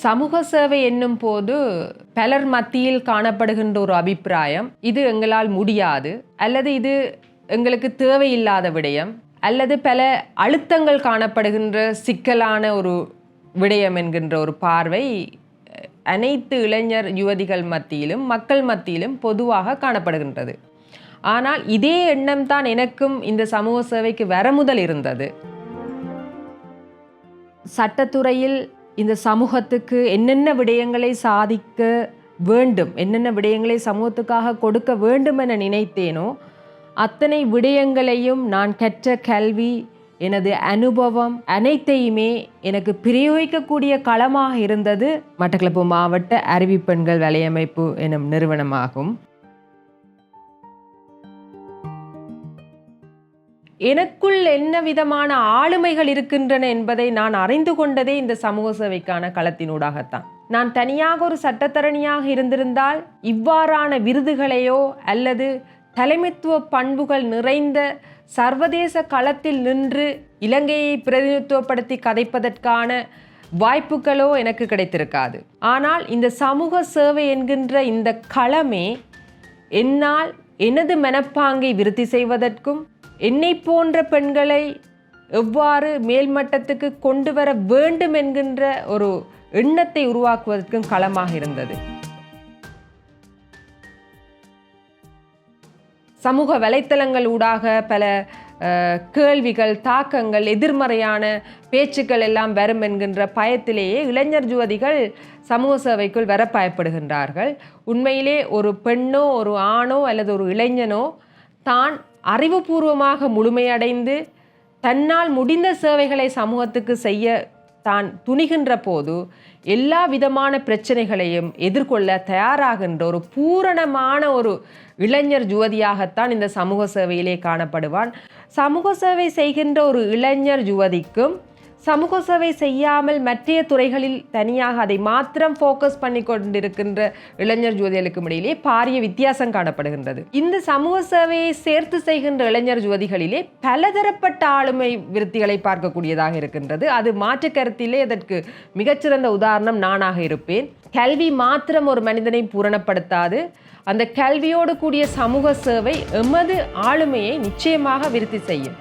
சமூக சேவை என்னும் போது பலர் மத்தியில் காணப்படுகின்ற ஒரு அபிப்பிராயம் இது எங்களால் முடியாது அல்லது இது எங்களுக்கு தேவையில்லாத விடயம் அல்லது பல அழுத்தங்கள் காணப்படுகின்ற சிக்கலான ஒரு விடயம் என்கின்ற ஒரு பார்வை அனைத்து இளைஞர் யுவதிகள் மத்தியிலும் மக்கள் மத்தியிலும் பொதுவாக காணப்படுகின்றது. ஆனால் இதே எண்ணம் தான் எனக்கும் இந்த சமூக சேவைக்கு வர முதல் இருந்தது. சட்டத்துறையில் இந்த சமூகத்துக்கு என்னென்ன விடயங்களை சாதிக்க வேண்டும் என்னென்ன விடயங்களை சமூகத்துக்காக கொடுக்க வேண்டும் என நினைத்தேனோ அத்தனை விடயங்களையும் நான் கற்ற கல்வி எனது அனுபவம் அனைத்தையுமே எனக்கு பிரயோகிக்கக்கூடிய களமாக இருந்தது. மட்டக்களப்பு மாவட்ட அறிவிப்பெண்கள் வலையமைப்பு எனும் நிறுவனமாகும். எனக்குள் என்ன விதமான ஆளுமைகள் இருக்கின்றன என்பதை நான் அறிந்து கொண்டதே இந்த சமூக சேவைக்கான களத்தினூடாகத்தான். நான் தனியாக ஒரு சட்டத்தரணியாக இருந்திருந்தால் இவ்வாறான விருதுகளையோ அல்லது தலைமைத்துவ பண்புகள் நிறைந்த சர்வதேச களத்தில் நின்று இலங்கையை பிரதிநிதித்துவப்படுத்தி கதைப்பதற்கான வாய்ப்புகளோ எனக்கு கிடைத்திருக்காது. ஆனால் இந்த சமூக சேவை என்கின்ற இந்த களமே என்னால் எனது மனப்பாங்கை விருத்தி செய்வதற்கும் என்னை போன்ற பெண்களை எவ்வாறு மேல்மட்டத்துக்கு கொண்டு வர வேண்டும் என்கின்ற ஒரு எண்ணத்தை உருவாக்குவதற்கும் களமாக இருந்தது. சமூக வலைத்தளங்கள் ஊடாக பல கேள்விகள் தாக்கங்கள் எதிர்மறையான பேச்சுக்கள் எல்லாம் வரும் என்கின்ற பயத்திலேயே இளைஞர் ஜுவதிகள் சமூக சேவைக்குள் வர பயப்படுகின்றார்கள். உண்மையிலே ஒரு பெண்ணோ ஒரு ஆணோ அல்லது ஒரு இளைஞனோ தான் அறிவுபூர்வமாக முழுமையடைந்து தன்னால் முடிந்த சேவைகளை சமூகத்துக்கு செய்ய தான் துணிகின்ற போது எல்லா விதமான பிரச்சனைகளையும் எதிர்கொள்ள தயாராகின்ற ஒரு பூரணமான ஒரு இளைஞர் யுவதியாகத்தான் இந்த சமூக சேவையிலே காணப்படுவான். சமூக சேவை செய்கின்ற ஒரு இளைஞர் யுவதிக்கும் சமூக சேவை செய்யாமல் மற்றைய துறைகளில் தனியாக அதை மாத்திரம் ஃபோக்கஸ் பண்ணி கொண்டிருக்கின்ற இளைஞர் ஜோதிகளுக்கும் இடையிலே பாரிய வித்தியாசம் காணப்படுகின்றது. இந்த சமூக சேவையை சேர்த்து செய்கின்ற இளைஞர் ஜோதிகளிலே பலதரப்பட்ட ஆளுமை விருத்திகளை பார்க்கக்கூடியதாக இருக்கின்றது. அது மாற்று கருத்திலே அதற்கு மிகச்சிறந்த உதாரணம் நானாக இருப்பேன். கல்வி மாத்திரம் ஒரு மனிதனை பூரணப்படுத்தாது. அந்த கல்வியோடு கூடிய சமூக சேவை எமது ஆளுமையை நிச்சயமாக விருத்தி செய்யும்.